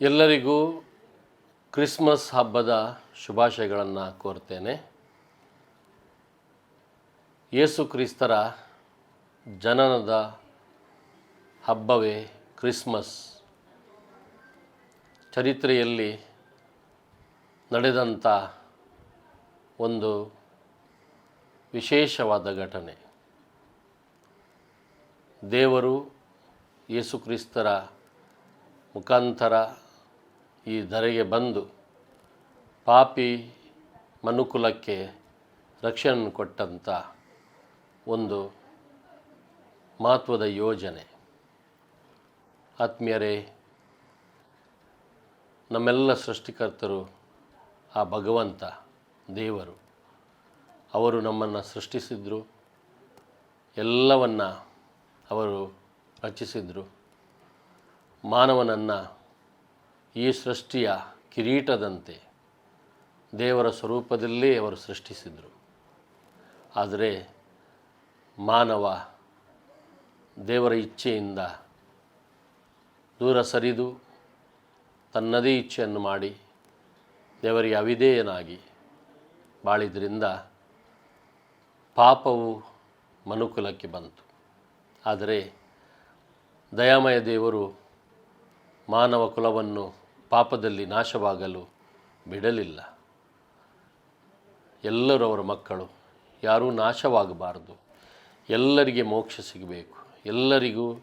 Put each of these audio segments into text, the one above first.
ಎಲ್ಲರಿಗೂ ಕ್ರಿಸ್ಮಸ್ ಹಬ್ಬದ ಶುಭಾಶಯಗಳನ್ನು ಕೋರ್ತೇನೆ. ಯೇಸು ಕ್ರಿಸ್ತರ ಜನನದ ಹಬ್ಬವೇ ಕ್ರಿಸ್ಮಸ್. ಚರಿತ್ರೆಯಲ್ಲಿ ನಡೆದಂಥ ಒಂದು ವಿಶೇಷವಾದ ಘಟನೆ. ದೇವರು ಯೇಸುಕ್ರಿಸ್ತರ ಮುಖಾಂತರ ಈ ಧರೆಗೆ ಬಂದು ಪಾಪಿ ಮನುಕುಲಕ್ಕೆ ರಕ್ಷಣೆ ಕೊಟ್ಟಂಥ ಒಂದು ಮಹತ್ವದ ಯೋಜನೆ. ಆತ್ಮೀಯರೇ, ನಮ್ಮೆಲ್ಲ ಸೃಷ್ಟಿಕರ್ತರು ಆ ಭಗವಂತ ದೇವರು. ಅವರು ನಮ್ಮನ್ನು ಸೃಷ್ಟಿಸಿದ್ರು. ಎಲ್ಲವನ್ನು ಅವರು ರಚಿಸಿದರು. ಮಾನವನನ್ನು ಈ ಸೃಷ್ಟಿಯ ಕಿರೀಟದಂತೆ ದೇವರ ಸ್ವರೂಪದಲ್ಲೇ ಅವರು ಸೃಷ್ಟಿಸಿದರು. ಆದರೆ ಮಾನವ ದೇವರ ಇಚ್ಛೆಯಿಂದ ದೂರ ಸರಿದು ತನ್ನದೇ ಇಚ್ಛೆಯನ್ನು ಮಾಡಿ ದೇವರಿಗೆ ಅವಿಧೇಯನಾಗಿ ಬಾಳಿದ್ರಿಂದ ಪಾಪವು ಮನುಕುಲಕ್ಕೆ ಬಂತು. ಆದರೆ ದಯಾಮಯ ದೇವರು ಮಾನವ ಕುಲವನ್ನು ಪಾಪದಲ್ಲಿ ನಾಶವಾಗಲು ಬಿಡಲಿಲ್ಲ. ಎಲ್ಲರೂ ಅವರ ಮಕ್ಕಳು, ಯಾರೂ ನಾಶವಾಗಬಾರದು. ಎಲ್ಲರಿಗೆ ಮೋಕ್ಷ ಸಿಗಬೇಕು. ಎಲ್ಲರಿಗೂ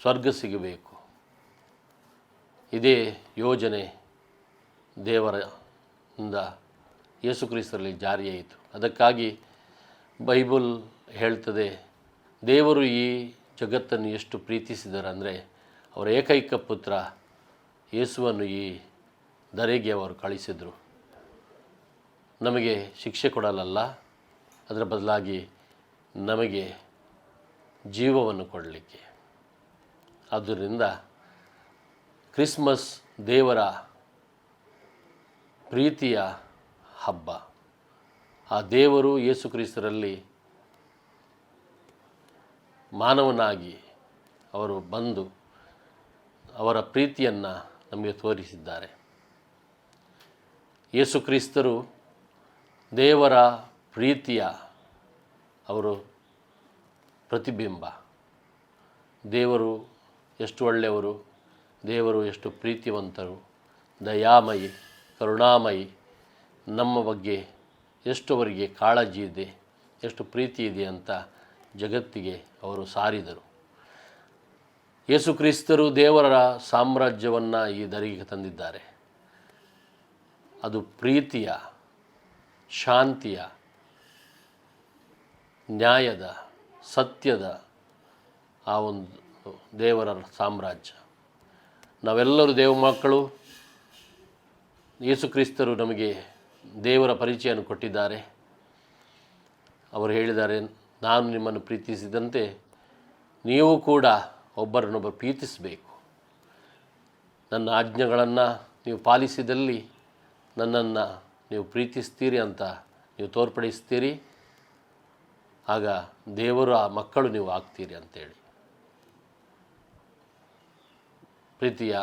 ಸ್ವರ್ಗ ಸಿಗಬೇಕು. ಇದೇ ಯೋಜನೆ ದೇವರಿಂದ ಯೇಸುಕ್ರಿಸ್ತರಲ್ಲಿ ಜಾರಿಯಾಯಿತು. ಅದಕ್ಕಾಗಿ ಬೈಬಲ್ ಹೇಳ್ತದೆ, ದೇವರು ಈ ಜಗತ್ತನ್ನು ಎಷ್ಟು ಪ್ರೀತಿಸಿದರಂದರೆ, ಅವರ ಏಕೈಕ ಪುತ್ರ ಯೇಸುವನ್ನು ಈ ದರೆಗೆ ಅವರು ಕಳಿಸಿದರು. ನಮಗೆ ಶಿಕ್ಷೆ ಕೊಡಲಲ್ಲ, ಅದರ ಬದಲಾಗಿ ನಮಗೆ ಜೀವವನ್ನು ಕೊಡಲಿಕ್ಕೆ. ಆದ್ದರಿಂದ ಕ್ರಿಸ್ಮಸ್ ದೇವರ ಪ್ರೀತಿಯ ಹಬ್ಬ. ಆ ದೇವರು ಯೇಸು ಕ್ರಿಸ್ತರಲ್ಲಿ ಮಾನವನಾಗಿ ಅವರು ಬಂದು ಅವರ ಪ್ರೀತಿಯನ್ನು ನಮಗೆ ತೋರಿಸಿದ್ದಾರೆ. ಯೇಸುಕ್ರಿಸ್ತರು ದೇವರ ಪ್ರೀತಿಯ ಅವರು ಪ್ರತಿಬಿಂಬ. ದೇವರು ಎಷ್ಟು ಒಳ್ಳೆಯವರು, ದೇವರು ಎಷ್ಟು ಪ್ರೀತಿವಂತರು, ದಯಾಮಯಿ, ಕರುಣಾಮಯಿ, ನಮ್ಮ ಬಗ್ಗೆ ಎಷ್ಟು ಅವರಿಗೆ ಕಾಳಜಿ ಇದೆ, ಎಷ್ಟು ಪ್ರೀತಿ ಇದೆ ಅಂತ ಜಗತ್ತಿಗೆ ಅವರು ಸಾರಿದರು. ಯೇಸುಕ್ರಿಸ್ತರು ದೇವರ ಸಾಮ್ರಾಜ್ಯವನ್ನು ಈ ದರಿಗೆ ತಂದಿದ್ದಾರೆ. ಅದು ಪ್ರೀತಿಯ, ಶಾಂತಿಯ, ನ್ಯಾಯದ, ಸತ್ಯದ ಆ ಒಂದು ದೇವರ ಸಾಮ್ರಾಜ್ಯ. ನಾವೆಲ್ಲರೂ ದೇವ ಮಕ್ಕಳು ಯೇಸುಕ್ರಿಸ್ತರು ನಮಗೆ ದೇವರ ಪರಿಚಯವನ್ನು ಕೊಟ್ಟಿದ್ದಾರೆ. ಅವರು ಹೇಳಿದ್ದಾರೆ, ನಾನು ನಿಮ್ಮನ್ನು ಪ್ರೀತಿಸಿದಂತೆ ನೀವು ಕೂಡ ಒಬ್ಬರನ್ನೊಬ್ಬರು ಪ್ರೀತಿಸಬೇಕು. ನನ್ನ ಆಜ್ಞೆಗಳನ್ನು ನೀವು ಪಾಲಿಸಿದಲ್ಲಿ ನನ್ನನ್ನು ನೀವು ಪ್ರೀತಿಸ್ತೀರಿ ಅಂತ ನೀವು ತೋರ್ಪಡಿಸ್ತೀರಿ. ಆಗ ದೇವರ ಮಕ್ಕಳು ನೀವು ಆಗ್ತೀರಿ ಅಂತೇಳಿ. ಪ್ರೀತಿಯ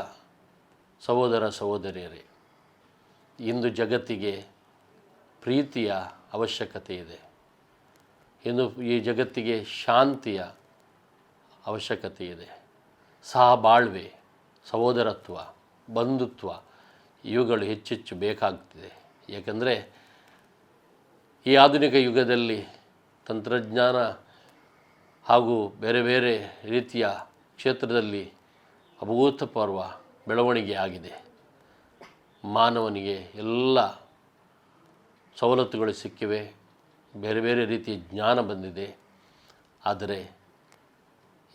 ಸಹೋದರ ಸಹೋದರಿಯರೇ, ಇಂದು ಜಗತ್ತಿಗೆ ಪ್ರೀತಿಯ ಅವಶ್ಯಕತೆ ಇದೆ. ಇನ್ನು ಈ ಜಗತ್ತಿಗೆ ಶಾಂತಿಯ ಅವಶ್ಯಕತೆ ಇದೆ. ಸಹಬಾಳ್ವೆ ಸಹೋದರತ್ವ, ಬಂಧುತ್ವ ಇವುಗಳು ಹೆಚ್ಚೆಚ್ಚು ಬೇಕಾಗ್ತಿದೆ. ಏಕೆಂದರೆ ಈ ಆಧುನಿಕ ಯುಗದಲ್ಲಿ ತಂತ್ರಜ್ಞಾನ ಹಾಗೂ ಬೇರೆ ಬೇರೆ ರೀತಿಯ ಕ್ಷೇತ್ರದಲ್ಲಿ ಅಭೂತಪೂರ್ವ ಬೆಳವಣಿಗೆ ಆಗಿದೆ. ಮಾನವನಿಗೆ ಎಲ್ಲ ಸವಲತ್ತುಗಳು ಸಿಕ್ಕಿವೆ. ಬೇರೆ ಬೇರೆ ರೀತಿಯ ಜ್ಞಾನ ಬಂದಿದೆ. ಆದರೆ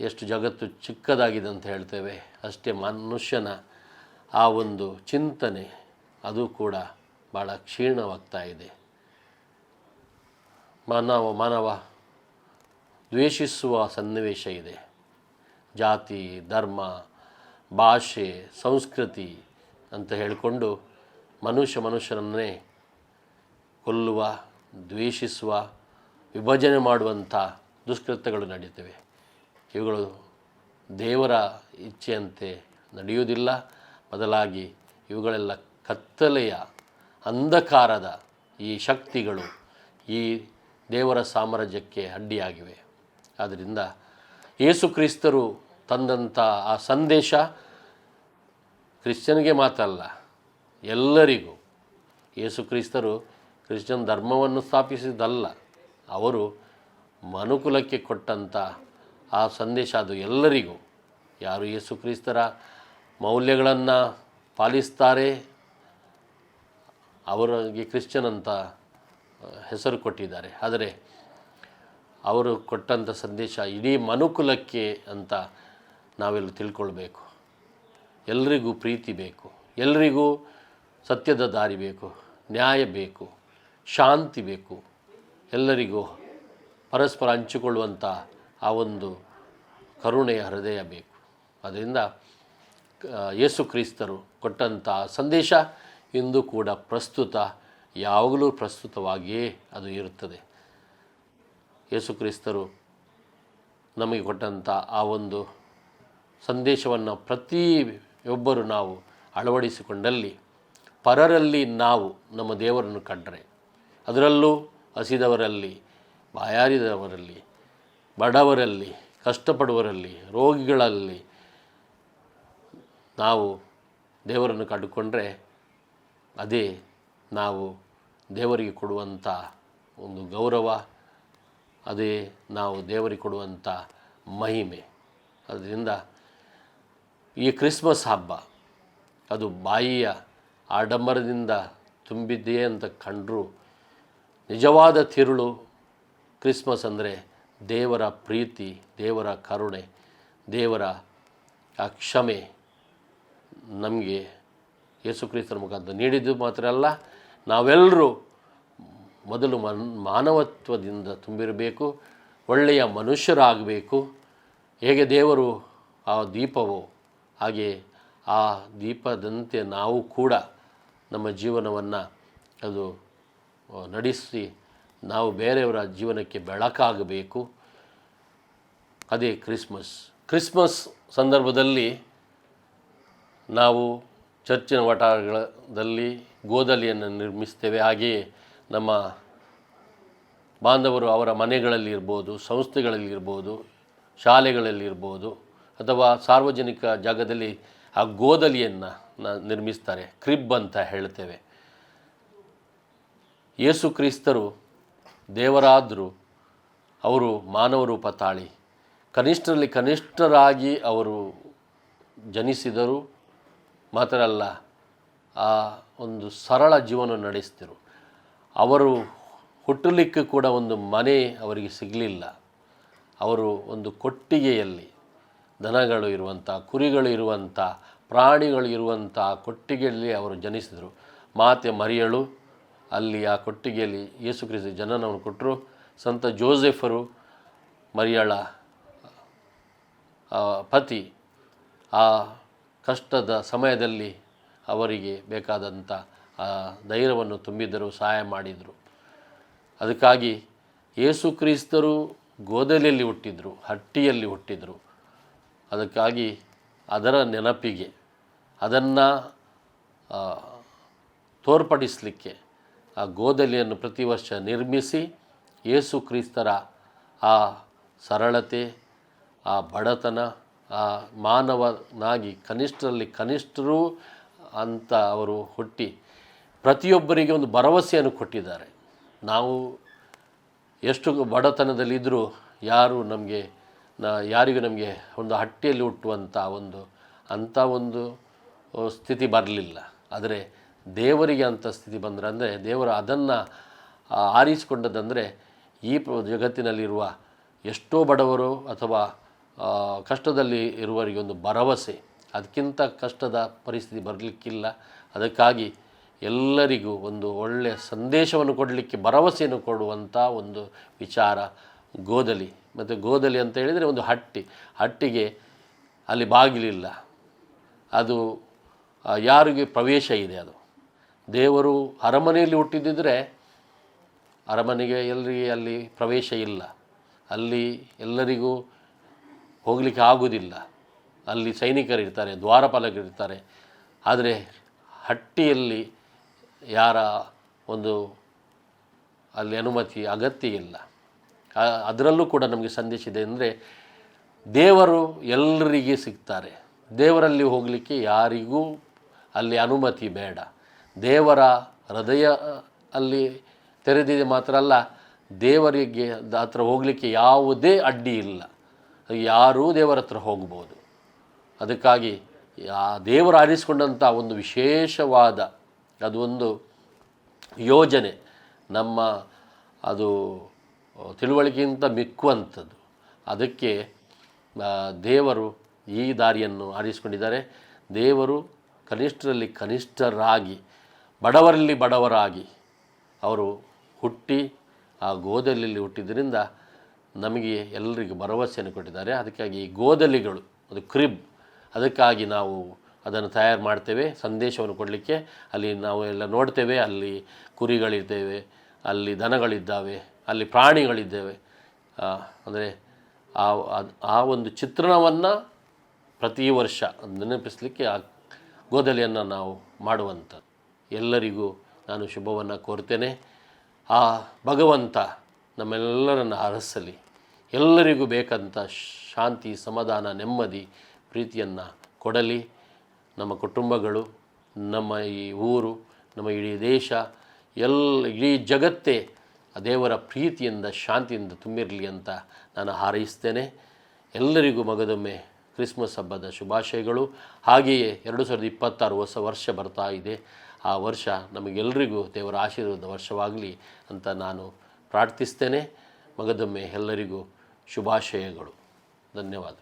ಎಷ್ಟು ಜಗತ್ತು ಚಿಕ್ಕದಾಗಿದೆ ಅಂತ ಹೇಳ್ತೇವೆ, ಅಷ್ಟೇ ಮನುಷ್ಯನ ಆ ಒಂದು ಚಿಂತನೆ ಅದು ಕೂಡ ಭಾಳ ಕ್ಷೀಣವಾಗ್ತಾ ಇದೆ. ಮಾನವ ಮಾನವ ದ್ವೇಷಿಸುವ ಸನ್ನಿವೇಶ ಇದೆ. ಜಾತಿ, ಧರ್ಮ, ಭಾಷೆ, ಸಂಸ್ಕೃತಿ ಅಂತ ಹೇಳಿಕೊಂಡು ಮನುಷ್ಯ ಮನುಷ್ಯರನ್ನೇ ಕೊಲ್ಲುವ, ದ್ವೇಷಿಸುವ, ವಿಭಜನೆ ಮಾಡುವಂಥ ದುಷ್ಕೃತ್ಯಗಳು ನಡೀತವೆ. ಇವುಗಳು ದೇವರ ಇಚ್ಛೆಯಂತೆ ನಡೆಯುವುದಿಲ್ಲ. ಬದಲಾಗಿ ಇವುಗಳೆಲ್ಲ ಕತ್ತಲೆಯ ಅಂಧಕಾರದ ಈ ಶಕ್ತಿಗಳು ಈ ದೇವರ ಸಾಮ್ರಾಜ್ಯಕ್ಕೆ ಅಡ್ಡಿಯಾಗಿವೆ. ಆದ್ದರಿಂದ ಯೇಸು ಕ್ರಿಸ್ತರು ತಂದಂಥ ಆ ಸಂದೇಶ ಕ್ರಿಶ್ಚಿಯನ್ಗೆ ಮಾತಲ್ಲ ಎಲ್ಲರಿಗೂ. ಯೇಸು ಕ್ರಿಸ್ತರು ಕ್ರಿಶ್ಚಿಯನ್ ಧರ್ಮವನ್ನು ಸ್ಥಾಪಿಸಿದ್ದಲ್ಲ, ಅವರು ಮನುಕುಲಕ್ಕೆ ಕೊಟ್ಟಂಥ ಆ ಸಂದೇಶ ಅದು ಎಲ್ಲರಿಗೂ. ಯಾರು ಯೇಸು ಕ್ರಿಸ್ತರ ಮೌಲ್ಯಗಳನ್ನು ಪಾಲಿಸ್ತಾರೆ, ಅವರಿಗೆ ಕ್ರಿಶ್ಚಿಯನ್ ಅಂತ ಹೆಸರು ಕೊಟ್ಟಿದ್ದಾರೆ. ಆದರೆ ಅವರು ಕೊಟ್ಟಂಥ ಸಂದೇಶ ಇಡೀ ಮನುಕುಲಕ್ಕೆ ಅಂತ ನಾವೆಲ್ಲ ತಿಳ್ಕೊಳ್ಬೇಕು. ಎಲ್ರಿಗೂ ಪ್ರೀತಿ ಬೇಕು. ಎಲ್ರಿಗೂ ಸತ್ಯದ ದಾರಿ ಬೇಕು. ನ್ಯಾಯ ಬೇಕು. ಶಾಂತಿ ಬೇಕು. ಎಲ್ಲರಿಗೂ ಪರಸ್ಪರ ಹಂಚಿಕೊಳ್ಳುವಂಥ ಆ ಒಂದು ಕರುಣೆಯ ಹೃದಯ ಬೇಕು. ಅದರಿಂದ ಯೇಸು ಕ್ರಿಸ್ತರು ಕೊಟ್ಟಂಥ ಸಂದೇಶ ಇಂದು ಕೂಡ ಪ್ರಸ್ತುತ, ಯಾವಾಗಲೂ ಪ್ರಸ್ತುತವಾಗಿಯೇ ಅದು ಇರುತ್ತದೆ. ಯೇಸು ಕ್ರಿಸ್ತರು ನಮಗೆ ಕೊಟ್ಟಂಥ ಆ ಒಂದು ಸಂದೇಶವನ್ನು ಪ್ರತಿಯೊಬ್ಬರು ನಾವು ಅಳವಡಿಸಿಕೊಂಡಲ್ಲಿ, ಪರರಲ್ಲಿ ನಾವು ನಮ್ಮ ದೇವರನ್ನು ಕಂಡರೆ, ಅದರಲ್ಲೂ ಹಸಿದವರಲ್ಲಿ, ಬಾಯಾರಿದವರಲ್ಲಿ, ಬಡವರಲ್ಲಿ ಕಷ್ಟಪಡುವರಲ್ಲಿ, ರೋಗಿಗಳಲ್ಲಿ ನಾವು ದೇವರನ್ನು ಕಂಡುಕೊಂಡ್ರೆ ಅದೇ ನಾವು ದೇವರಿಗೆ ಕೊಡುವಂಥ ಒಂದು ಗೌರವ, ಅದೇ ನಾವು ದೇವರಿಗೆ ಕೊಡುವಂಥ ಮಹಿಮೆ. ಅದರಿಂದ ಈ ಕ್ರಿಸ್ಮಸ್ ಹಬ್ಬ ಅದು ಬಾಯಿಯ ಆಡಂಬರದಿಂದ ತುಂಬಿದೆಯೇ ಅಂತ ಕಂಡರೂ ನಿಜವಾದ ತಿರುಳು ಕ್ರಿಸ್ಮಸ್ ಅಂದರೆ ದೇವರ ಪ್ರೀತಿ, ದೇವರ ಕರುಣೆ, ದೇವರ ಆ ಕ್ಷಮೆ ನಮಗೆ ಯೇಸು ಕ್ರಿಸ್ತರ ಮುಖಾಂತರ ನೀಡಿದ್ದು ಮಾತ್ರ ಅಲ್ಲ ನಾವೆಲ್ಲರೂ ಮೊದಲು ಮನ್, ಮಾನವತ್ವದಿಂದ ತುಂಬಿರಬೇಕು, ಒಳ್ಳೆಯ ಮನುಷ್ಯರಾಗಬೇಕು. ಹೇಗೆ ದೇವರು ಆ ದೀಪವು, ಹಾಗೆ ಆ ದೀಪದಂತೆ ನಾವು ಕೂಡ ನಮ್ಮ ಜೀವನವನ್ನು ಅದು ನಡೆಸಿ ನಾವು ಬೇರೆಯವರ ಜೀವನಕ್ಕೆ ಬೆಳಕಾಗಬೇಕು. ಅದೇ ಕ್ರಿಸ್ಮಸ್. ಕ್ರಿಸ್ಮಸ್ ಸಂದರ್ಭದಲ್ಲಿ ನಾವು ಚರ್ಚಿನ ವಟಾರಗಳಲ್ಲಿ ಗೋದಲಿಯನ್ನು ನಿರ್ಮಿಸ್ತೇವೆ. ಹಾಗೆಯೇ ನಮ್ಮ ಬಾಂಧವರು ಅವರ ಮನೆಗಳಲ್ಲಿ ಇರ್ಬೋದು ಸಂಸ್ಥೆಗಳಲ್ಲಿ ಇರ್ಬೋದು ಶಾಲೆಗಳಲ್ಲಿ ಇರ್ಬೋದು ಅಥವಾ ಸಾರ್ವಜನಿಕ ಜಾಗದಲ್ಲಿ ಆ ಗೋದಲಿಯನ್ನು ನಿರ್ಮಿಸ್ತಾರೆ. ಕ್ರಿಬ್ ಅಂತ ಹೇಳ್ತೇವೆ. ಯೇಸು ಕ್ರಿಸ್ತರು ದೇವರಾದರೂ ಅವರು ಮಾನವ ರೂಪ ತಾಳಿ. ಕನಿಷ್ಠರಲ್ಲಿ ಕನಿಷ್ಠರಾಗಿ ಅವರು ಜನಿಸಿದರು. ಮಾತ್ರ ಅಲ್ಲ ಆ ಒಂದು ಸರಳ ಜೀವನ ನಡೆಸ್ತಿರು. ಅವರು ಹುಟ್ಟಲಿಕ್ಕೆ ಕೂಡ ಒಂದು ಮನೆ ಅವರಿಗೆ ಸಿಗಲಿಲ್ಲ. ಅವರು ಒಂದು ಕೊಟ್ಟಿಗೆಯಲ್ಲಿ ದನಗಳು ಇರುವಂಥ, ಕುರಿಗಳು ಇರುವಂಥ, ಪ್ರಾಣಿಗಳು ಇರುವಂಥ ಕೊಟ್ಟಿಗೆಯಲ್ಲಿ ಅವರು ಜನಿಸಿದರು. ಮಾತೆ ಮರಿಯಳು ಅಲ್ಲಿ ಆ ಕೊಟ್ಟಿಗೆಯಲ್ಲಿ ಯೇಸು ಕ್ರಿಸ್ತ ಜನನವನ್ನು ಕೊಟ್ಟರು. ಸಂತ ಜೋಸೆಫರು, ಮರಿಯಳ ಪತಿ ಆ ಕಷ್ಟದ ಸಮಯದಲ್ಲಿ ಅವರಿಗೆ ಬೇಕಾದಂಥ ಧೈರ್ಯವನ್ನು ತುಂಬಿದರು ಸಹಾಯ ಮಾಡಿದರು. ಅದಕ್ಕಾಗಿ ಯೇಸು ಕ್ರಿಸ್ತರು ಗೋದಲಿಯಲ್ಲಿ ಹುಟ್ಟಿದರು, ಹಟ್ಟಿಯಲ್ಲಿ ಹುಟ್ಟಿದರು. ಅದಕ್ಕಾಗಿ ಅದರ ನೆನಪಿಗೆ ಅದನ್ನು ತೋರ್ಪಡಿಸಲಿಕ್ಕೆ ಆ ಗೋದಲಿಯನ್ನು ಪ್ರತಿ ವರ್ಷ ನಿರ್ಮಿಸಿ ಯೇಸು ಕ್ರಿಸ್ತರ ಆ ಸರಳತೆ, ಆ ಬಡತನ, ಆ ಮಾನವನಾಗಿ ಕನಿಷ್ಠರಲ್ಲಿ ಕನಿಷ್ಠರು ಅಂತ ಅವರು ಹುಟ್ಟಿ ಪ್ರತಿಯೊಬ್ಬರಿಗೆ ಒಂದು ಭರವಸೆಯನ್ನು ಕೊಟ್ಟಿದ್ದಾರೆ. ನಾವು ಎಷ್ಟು ಬಡತನದಲ್ಲಿದ್ದರೂ ಯಾರು ನಮಗೆ ಯಾರಿಗೂ ನಮಗೆ ಒಂದು ಹಟ್ಟಿಯಲ್ಲಿ ಹುಟ್ಟುವಂಥ ಒಂದು, ಅಂಥ ಒಂದು ಸ್ಥಿತಿ ಬರಲಿಲ್ಲ. ಆದರೆ ದೇವರಿಗೆ ಅಂಥ ಸ್ಥಿತಿ ಬಂದರೆ ಅಂದರೆ ದೇವರು ಅದನ್ನು ಆರಿಸಿಕೊಂಡದಂದರೆ ಈ ಜಗತ್ತಿನಲ್ಲಿರುವ ಎಷ್ಟೋ ಬಡವರು ಅಥವಾ ಕಷ್ಟದಲ್ಲಿ ಇರುವವರಿಗೆ ಒಂದು ಭರವಸೆ. ಅದಕ್ಕಿಂತ ಕಷ್ಟದ ಪರಿಸ್ಥಿತಿ ಬರಲಿಕ್ಕಿಲ್ಲ. ಅದಕ್ಕಾಗಿ ಎಲ್ಲರಿಗೂ ಒಂದು ಒಳ್ಳೆಯ ಸಂದೇಶವನ್ನು ಕೊಡಲಿಕ್ಕೆ ಭರವಸೆಯನ್ನು ಕೊಡುವಂಥ ಒಂದು ವಿಚಾರ ಗೋದಲಿ ಮತ್ತು ಗೋದಲಿ ಅಂತ ಹೇಳಿದರೆ ಒಂದು ಹಟ್ಟಿ. ಹಟ್ಟಿಗೆ ಅಲ್ಲಿ ಬಾಗಿಲಿಲ್ಲ. ಅದು ಯಾರಿಗೆ ಪ್ರವೇಶ ಇದೆ ಅದು. ದೇವರು ಅರಮನೆಯಲ್ಲಿ ಹುಟ್ಟಿದ್ದಿದ್ರೆ ಅರಮನೆಗೆ ಎಲ್ಲರಿಗೆ ಅಲ್ಲಿ ಪ್ರವೇಶ ಇಲ್ಲ. ಅಲ್ಲಿ ಎಲ್ಲರಿಗೂ ಹೋಗಲಿಕ್ಕೆ ಆಗುವುದಿಲ್ಲ ಅಲ್ಲಿ ಸೈನಿಕರಿರ್ತಾರೆ ದ್ವಾರಪಾಲಕರಿರ್ತಾರೆ ಆದರೆ ಹಟ್ಟಿಯಲ್ಲಿ ಯಾರ ಒಂದು ಅಲ್ಲಿ ಅನುಮತಿ, ಅಗತ್ಯ ಇಲ್ಲ. ಅದರಲ್ಲೂ ಕೂಡ ನಮಗೆ ಸಂದೇಶ ಇದೆ ಅಂದರೆ ದೇವರು ಎಲ್ಲರಿಗೆ ಸಿಗ್ತಾರೆ. ದೇವರಲ್ಲಿ ಹೋಗಲಿಕ್ಕೆ ಯಾರಿಗೂ ಅಲ್ಲಿ ಅನುಮತಿ ಬೇಡ. ದೇವರ ಹೃದಯ ಅಲ್ಲಿ ತೆರೆದಿದೆ ಮಾತ್ರ ಅಲ್ಲ, ದೇವರಿಗೆ ಹತ್ರ ಹೋಗಲಿಕ್ಕೆ ಯಾವುದೇ ಅಡ್ಡಿ ಇಲ್ಲ. ಯಾರೂ ದೇವರ ಹತ್ರ ಹೋಗ್ಬೋದು. ಅದಕ್ಕಾಗಿ ಆ ದೇವರು ಆರಿಸಿಕೊಂಡಂಥ ಒಂದು ವಿಶೇಷವಾದ ಅದು ಒಂದು ಯೋಜನೆ, ನಮ್ಮ ಅದು ತಿಳುವಳಿಕೆಗಿಂತ ಮಿಕ್ಕುವಂಥದ್ದು. ಅದಕ್ಕೆ ದೇವರು ಈ ದಾರಿಯನ್ನು ಆರಿಸಿಕೊಂಡಿದ್ದಾರೆ. ದೇವರು ಕನಿಷ್ಠರಲ್ಲಿ ಕನಿಷ್ಠರಾಗಿ ಬಡವರಲ್ಲಿ ಬಡವರಾಗಿ ಅವರು ಹುಟ್ಟಿ ಆ ಗೋದಲಿಯಲ್ಲಿ ಹುಟ್ಟಿದ್ದರಿಂದ ನಮಗೆ ಎಲ್ಲರಿಗೂ ಭರವಸೆಯನ್ನು ಕೊಟ್ಟಿದ್ದಾರೆ. ಅದಕ್ಕಾಗಿ ಈ ಗೋದಲಿಗಳು, ಅದು ಕ್ರಿಬ್, ಅದಕ್ಕಾಗಿ ನಾವು ಅದನ್ನು ತಯಾರು ಮಾಡ್ತೇವೆ, ಸಂದೇಶವನ್ನು ಕೊಡಲಿಕ್ಕೆ. ಅಲ್ಲಿ ನಾವು ಎಲ್ಲ ನೋಡ್ತೇವೆ, ಅಲ್ಲಿ ಕುರಿಗಳಿದ್ದೇವೆ, ಅಲ್ಲಿ ದನಗಳಿದ್ದಾವೆ, ಅಲ್ಲಿ ಪ್ರಾಣಿಗಳಿದ್ದೇವೆ. ಅಂದರೆ ಆ ಆ ಒಂದು ಚಿತ್ರಣವನ್ನು ಪ್ರತಿ ವರ್ಷ ನೆನಪಿಸಲಿಕ್ಕೆ ಆ ಗೋದಲಿಯನ್ನು ನಾವು ಮಾಡುವಂಥದ್ದು. ಎಲ್ಲರಿಗೂ ನಾನು ಶುಭವನ್ನು ಕೋರ್ತೇನೆ. ಆ ಭಗವಂತ ನಮ್ಮೆಲ್ಲರನ್ನು ಹರಸಲಿ ಎಲ್ಲರಿಗೂ ಬೇಕಂತ ಶಾಂತಿ, ಸಮಾಧಾನ, ನೆಮ್ಮದಿ ಪ್ರೀತಿಯನ್ನು ಕೊಡಲಿ. ನಮ್ಮ ಕುಟುಂಬಗಳು, ನಮ್ಮ ಈ ಊರು, ನಮ್ಮ ಇಡೀ ದೇಶ ಎಲ್ಲ ಇಡೀ ಜಗತ್ತೇ ದೇವರ ಪ್ರೀತಿಯಿಂದ, ಶಾಂತಿಯಿಂದ ತುಂಬಿರಲಿ ಅಂತ ನಾನು ಹಾರೈಸ್ತೇನೆ. ಎಲ್ಲರಿಗೂ ಮಗದೊಮ್ಮೆ ಕ್ರಿಸ್ಮಸ್ ಹಬ್ಬದ ಶುಭಾಶಯಗಳು. ಹಾಗೆಯೇ ಎರಡು ಸಾವಿರದ ಇಪ್ಪತ್ತಾರು ಹೊಸ ವರ್ಷ ಬರ್ತಾ ಇದೆ. ಆ ವರ್ಷ ನಮಗೆಲ್ಲರಿಗೂ ದೇವರ ಆಶೀರ್ವಾದ ವರ್ಷವಾಗಲಿ ಅಂತ ನಾನು ಪ್ರಾರ್ಥಿಸ್ತೇನೆ. ಮಗದೊಮ್ಮೆ ಎಲ್ಲರಿಗೂ ಶುಭಾಶಯಗಳು. ಧನ್ಯವಾದ